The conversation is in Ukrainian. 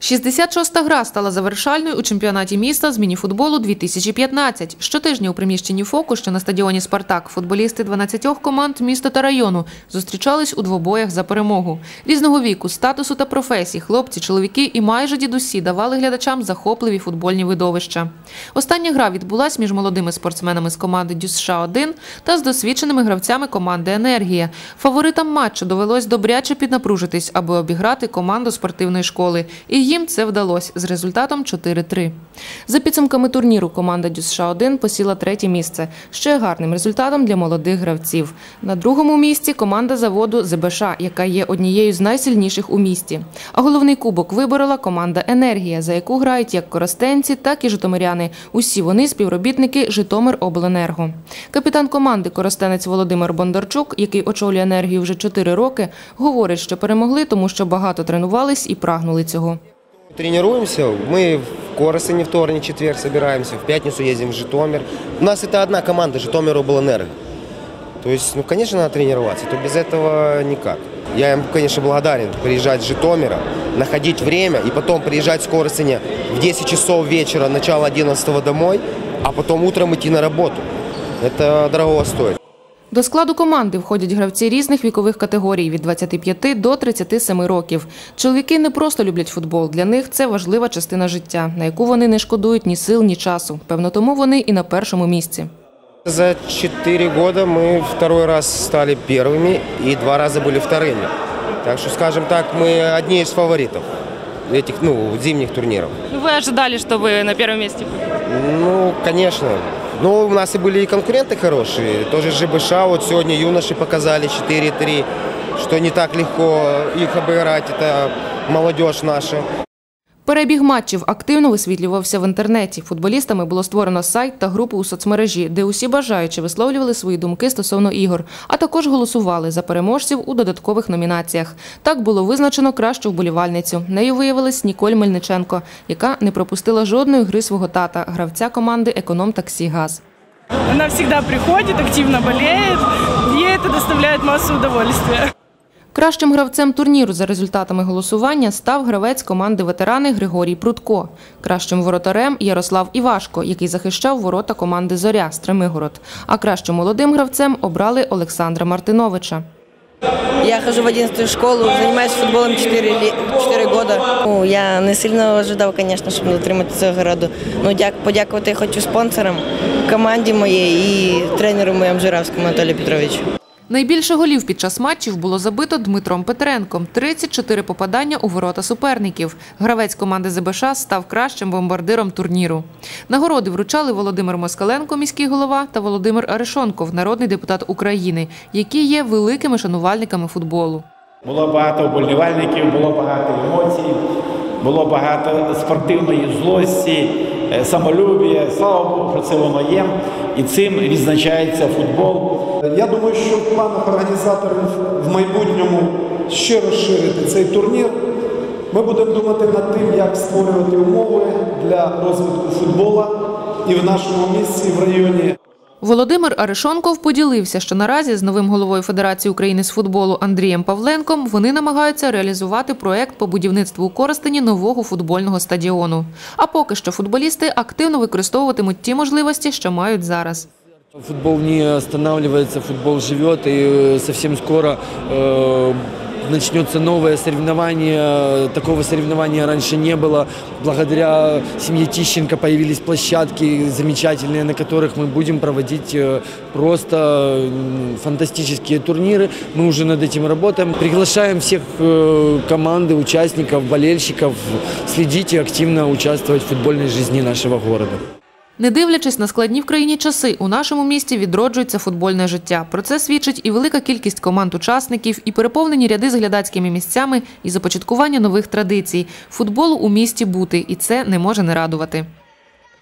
66-та гра стала завершальною у чемпіонаті міста з мініфутболу 2015. Щотижня у приміщенні «Фоку», що на стадіоні «Спартак», футболісти 12 команд міста та району зустрічались у двобоях за перемогу. Різного віку, статусу та професій хлопці, чоловіки і майже дідусі давали глядачам захопливі футбольні видовища. Остання гра відбулась між молодими спортсменами з команди «Дюсша-1» та з досвідченими гравцями команди «Енергія». Фаворитам матчу довелось добряче піднапружитись, аби обіграти команду спортивної школи. І їм це вдалося з результатом 4-3. За підсумками турніру команда «Дюсша-1» посіла третє місце. Ще гарним результатом для молодих гравців. На другому місці команда заводу ЗБШ, яка є однією з найсильніших у місті. А головний кубок виборола команда «Енергія», за яку грають як коростенці, так і житомиряни. Усі вони співробітники Житомиробленерго. Капітан команди коростенець Володимир Бондарчук, який очолює енергію вже 4 роки, говорить, що перемогли, тому що багато тренувались і прагнули цього. Тренируемся, мы в Коростене вторник, четверг собираемся, в пятницу ездим в Житомир. У нас это одна команда, Житомир Облэнерго. То есть, ну, конечно, надо тренироваться, то без этого никак. Я им, конечно, благодарен приезжать с Житомира, находить время и потом приезжать с Коростене в 10 часов вечера, начало 11 домой, а потом утром идти на работу. Это дорого стоит. До складу команди входять гравці різних вікових категорій від 25 до 37 років. Чоловіки не просто люблять футбол. Для них це важлива частина життя, на яку вони не шкодують ні сил, ні часу. Певно, тому вони і на першому місці. За 4 года мы второй раз стали первыми и два раза были вторыми. Так что, скажем так, мы одни из фаворитов этих, ну, зимних турниров. Ну, вы ожидали, что вы на первом месте будете? Ну, конечно. Но у нас и были и конкуренты хорошие. Тоже ЖБШ, вот сегодня юноши показали 4-3, что не так легко их обыграть, это молодежь наша. Перебіг матчів активно висвітлювався в інтернеті. Футболістами було створено сайт та групу у соцмережі, де усі бажаючі висловлювали свої думки стосовно ігор, а також голосували за переможців у додаткових номінаціях. Так було визначено кращу вболівальницю. Нею виявилась Ніколь Мельниченко, яка не пропустила жодної гри свого тата, гравця команди Економ Таксі Газ. Она всегда приходит, активно болеет. Ей это доставляет массу удовольствия. Кращим гравцем турніру за результатами голосування став гравець команди ветерани Григорій Прудко. Кращим воротарем Ярослав Івашко, який захищав ворота команди Зоря Стремигород. А кращим молодим гравцем обрали Олександра Мартиновича. Я хожу в 11 школу, занимаюсь футболом 4, лі- 4 года. Ну, я не сильно ожидав, звісно, щоб дотримати цього роду. Ну, дяк, подякувати хочу спонсорам, команді моєї і тренеру моєму Жиравському Анатолію Петровичу. Найбільше голів під час матчів було забито Дмитром Петренком – 34 попадання у ворота суперників. Гравець команди ЗБШ став кращим бомбардиром турніру. Нагороди вручали Володимир Москаленко, міський голова, та Володимир Арешонков, народний депутат України, які є великими шанувальниками футболу. Було багато вболівальників, було багато емоцій, було багато спортивної злості, е, самолюбія. Слава Богу, що це воно є. І цим відзначається футбол. Я думаю, що в планах організаторів в майбутньому ще розширити цей турнір. Ми будемо думати над тим, як створювати умови для розвитку футбола і в нашому місті, і в районі. Володимир Арешонков поділився, що наразі з новим головою Федерації України з футболу Андрієм Павленком вони намагаються реалізувати проект по будівництву у Коростені нового футбольного стадіону. А поки що футболісти активно використовуватимуть ті можливості, що мають зараз. Футбол не останавливается, футбол живет, и э, совсем скоро э, начнется новое соревнование. Такого соревнования раньше не было. Благодаря семье Тищенко появились площадки замечательные, на которых мы будем проводить э, просто фантастические турниры. Мы уже над этим работаем. Приглашаем всех э, команды, участников, болельщиков следить и активно участвовать в футбольной жизни нашего города. Не дивлячись на складні в країні часи, у нашому місті відроджується футбольне життя. Про це свідчить і велика кількість команд-учасників, і переповнені ряди з глядацькими місцями, і започаткування нових традицій. Футболу у місті бути, і це не може не радувати.